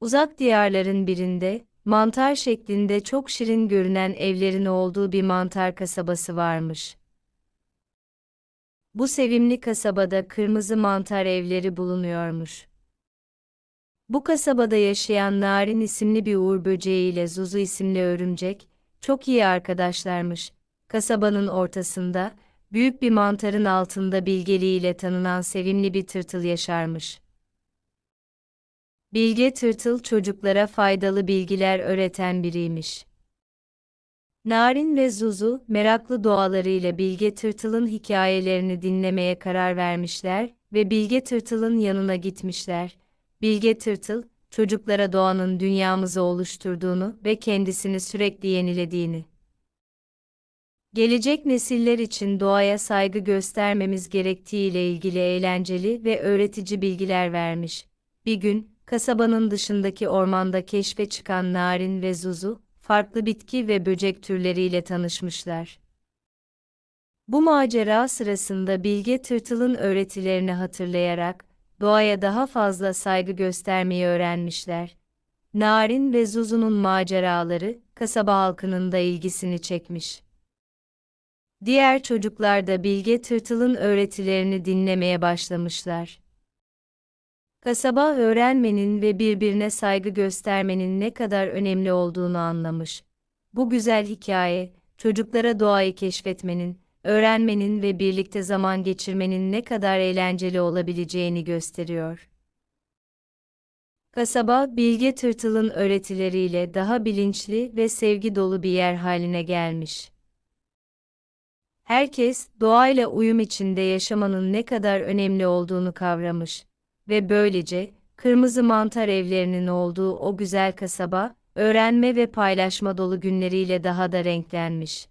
Uzak diyarların birinde, mantar şeklinde çok şirin görünen evlerin olduğu bir mantar kasabası varmış. Bu sevimli kasabada kırmızı mantar evleri bulunuyormuş. Bu kasabada yaşayan Narin isimli bir uğur böceği ile Zuzu isimli örümcek, çok iyi arkadaşlarmış. Kasabanın ortasında, büyük bir mantarın altında bilgeliğiyle tanınan sevimli bir tırtıl yaşarmış. Bilge Tırtıl çocuklara faydalı bilgiler öğreten biriymiş. Narin ve Zuzu, meraklı doğalarıyla Bilge Tırtıl'ın hikayelerini dinlemeye karar vermişler ve Bilge Tırtıl'ın yanına gitmişler. Bilge Tırtıl, çocuklara doğanın dünyamızı oluşturduğunu ve kendisini sürekli yenilediğini, gelecek nesiller için doğaya saygı göstermemiz gerektiği ile ilgili eğlenceli ve öğretici bilgiler vermiş. Bir gün, kasabanın dışındaki ormanda keşfe çıkan Narin ve Zuzu, farklı bitki ve böcek türleriyle tanışmışlar. Bu macera sırasında Bilge Tırtıl'ın öğretilerini hatırlayarak, doğaya daha fazla saygı göstermeyi öğrenmişler. Narin ve Zuzu'nun maceraları, kasaba halkının da ilgisini çekmiş. Diğer çocuklar da Bilge Tırtıl'ın öğretilerini dinlemeye başlamışlar. Kasaba öğrenmenin ve birbirine saygı göstermenin ne kadar önemli olduğunu anlamış. Bu güzel hikaye, çocuklara doğayı keşfetmenin, öğrenmenin ve birlikte zaman geçirmenin ne kadar eğlenceli olabileceğini gösteriyor. Kasaba, Bilge Tırtıl'ın öğretileriyle daha bilinçli ve sevgi dolu bir yer haline gelmiş. Herkes, doğayla uyum içinde yaşamanın ne kadar önemli olduğunu kavramış ve böylece, kırmızı mantar evlerinin olduğu o güzel kasaba, öğrenme ve paylaşma dolu günleriyle daha da renklenmiş.